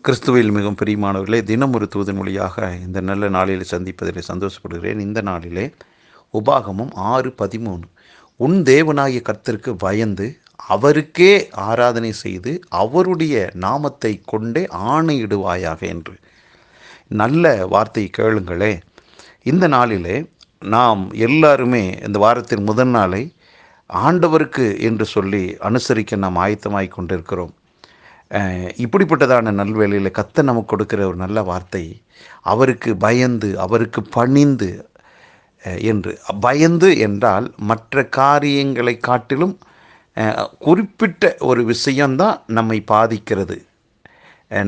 கிறிஸ்துவில் மிகவும் பிரியமானவர்களே தினம் ஒரு தூதன் மொழியாக இந்த நல்ல நாளில் சந்திப்பதில் சந்தோஷப்படுகிறேன். இந்த நாளிலே உபாகமும் ஆறு பதிமூணு. உன் தேவனாகிய கர்த்தருக்கு பயந்து அவருக்கே ஆராதனை செய்து அவருடைய நாமத்தை கொண்டே ஆணையிடுவாயாக என்று. நல்ல வார்த்தை கேளுங்களே. இந்த நாளிலே நாம் எல்லாருமே இந்த வாரத்தின் முதல் நாளை ஆண்டவருக்கு என்று சொல்லி அனுசரிக்க நாம் ஆயத்தமாய் கொண்டிருக்கிறோம். இப்படிப்பட்டதான நல்வேளையில் கத்த நமக்கு கொடுக்கிற ஒரு நல்ல வார்த்தை அவருக்கு பயந்து அவருக்கு பணிந்து என்று. பயந்து என்றால் மற்ற காரியங்களை காட்டிலும் குறிப்பிட்ட ஒரு விஷயம்தான் நம்மை பாதிக்கிறது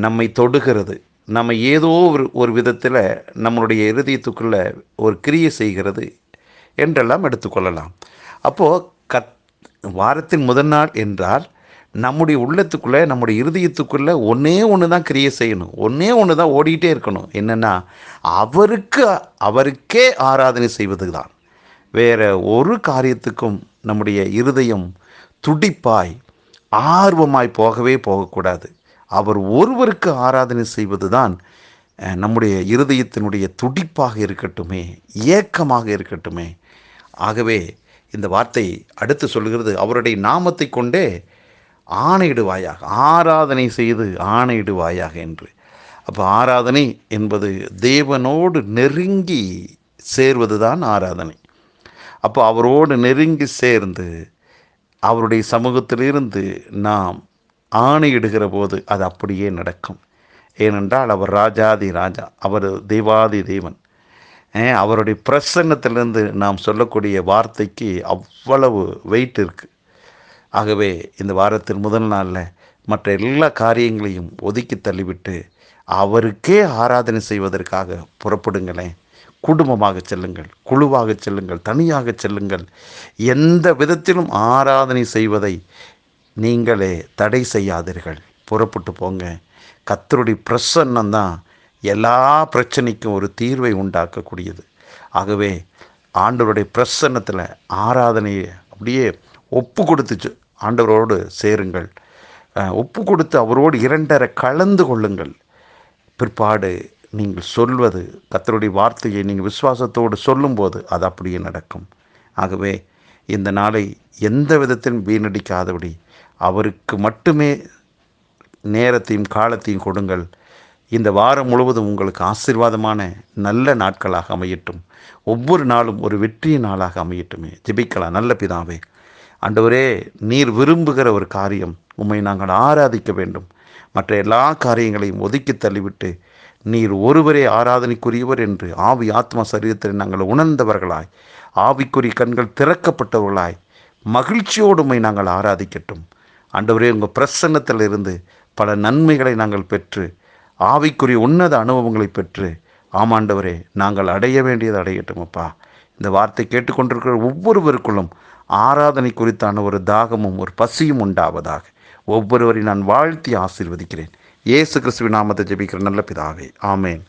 நம்மை தொடுகிறது நம்ம ஏதோ ஒரு ஒரு விதத்தில் நம்மளுடைய இருதயத்துக்குள்ளே ஒரு கிரியை செய்கிறது என்றெல்லாம் எடுத்துக்கொள்ளலாம். அப்போது கத் வாரத்தின் முதல் நாள் என்றால் நம்முடைய உள்ளத்துக்குள்ளே நம்முடைய இருதயத்துக்குள்ளே ஒன்றே ஒன்று தான் கிரியேட் செய்யணும். ஒன்றே ஒன்று தான் ஓடிக்கிட்டே இருக்கணும். என்னென்னா அவருக்கு அவருக்கே ஆராதனை செய்வது தான் வேறு ஒரு காரியத்துக்கும் நம்முடைய இருதயம் துடிப்பாய் ஆர்வமாய் போகவே போகக்கூடாது. அவர் ஒருவருக்கு ஆராதனை செய்வது தான் நம்முடைய இருதயத்தினுடைய துடிப்பாக இருக்கட்டுமே ஏக்கமாக இருக்கட்டுமே. ஆகவே இந்த வார்த்தை அடுத்து சொல்கிறது அவருடைய நாமத்தை கொண்டே ஆணையிடுவாயாக ஆராதனை செய்து ஆணையிடுவாயாக என்று. அப்போ ஆராதனை என்பது தேவனோடு நெருங்கி சேர்வது தான் ஆராதனை. அப்போ அவரோடு நெருங்கி சேர்ந்து அவருடைய சமூகத்திலிருந்து நாம் ஆணையிடுகிற போது அது அப்படியே நடக்கும். ஏனென்றால் அவர் ராஜாதி ராஜா அவர் தெய்வாதி தெய்வன் அவருடைய பிரசன்னத்திலிருந்து நாம் சொல்லக்கூடிய வார்த்தைக்கு அவ்வளவு வெயிட் இருக்குது ஆகவே இந்த வாரத்தின் முதல் நாளில் மற்ற எல்லா காரியங்களையும் ஒதுக்கி தள்ளிவிட்டு அவருக்கே ஆராதனை செய்வதற்காக புறப்படுங்களேன். குடும்பமாக செல்லுங்கள் குழுவாக செல்லுங்கள் தனியாக செல்லுங்கள். எந்த விதத்திலும் ஆராதனை செய்வதை நீங்களே தடை செய்யாதீர்கள். புறப்பட்டு போங்க. கத்தருடைய பிரசன்னம் தான் எல்லா பிரச்சனைக்கும் ஒரு தீர்வை உண்டாக்கக்கூடியது. ஆகவே ஆண்டவருடைய பிரசன்னத்தில் ஆராதனையை அப்படியே ஒப்பு கொடுத்துச்சு. ஆண்டவரோடு சேருங்கள். ஒப்பு கொடுத்து அவரோடு இரண்டரை கலந்து கொள்ளுங்கள். பிற்பாடு நீங்கள் சொல்வது கத்தருடைய வார்த்தையை நீங்கள் விசுவாசத்தோடு சொல்லும்போது அது அப்படியே நடக்கும். ஆகவே இந்த நாளை எந்த விதத்திலும் வீணடிக்காதபடி அவருக்கு மட்டுமே நேரத்தையும் காலத்தையும் கொடுங்கள். இந்த வாரம் முழுவதும் உங்களுக்கு ஆசீர்வாதமான நல்ல நாட்களாக அமையட்டும். ஒவ்வொரு நாளும் ஒரு வெற்றியின் நாளாக அமையட்டுமே. ஜிபிக்கலாம். நல்ல பிதாவே ஆண்டவரே நீர் விரும்புகிற ஒரு காரியம் உம்மை நாங்கள் ஆராதிக்க வேண்டும். மற்ற எல்லா காரியங்களையும் ஒதுக்கி தள்ளிவிட்டு நீர் ஒருவரே ஆராதனைக்குரியவர் என்று ஆவி ஆத்மா சரீரத்தில் நாங்கள் உணர்ந்தவர்களாய் ஆவிக்குரிய கண்கள் திறக்கப்பட்டவர்களாய் மகிழ்ச்சியோடு நாங்கள் ஆராதிக்கட்டும். ஆண்டவரே உங்கள் பிரசன்னத்தில் இருந்து பல நன்மைகளை நாங்கள் பெற்று ஆவிக்குரிய உன்னத அனுபவங்களை பெற்று ஆமாண்டவரே நாங்கள் அடைய வேண்டியது அடையட்டும் அப்பா. இந்த வார்த்தை கேட்டுக்கொண்டிருக்கிற ஒவ்வொருவருக்குள்ளும் ஆராதனை குறித்தான ஒரு தாகமும் ஒரு பசியும் உண்டாவதாக. ஒவ்வொருவரையும் நான் வாழ்த்தி ஆசீர்வதிக்கிறேன். இயேசு கிறிஸ்துவின் நாமத்தை ஜெபிக்கிற நல்ல பிதாவே. ஆமேன்.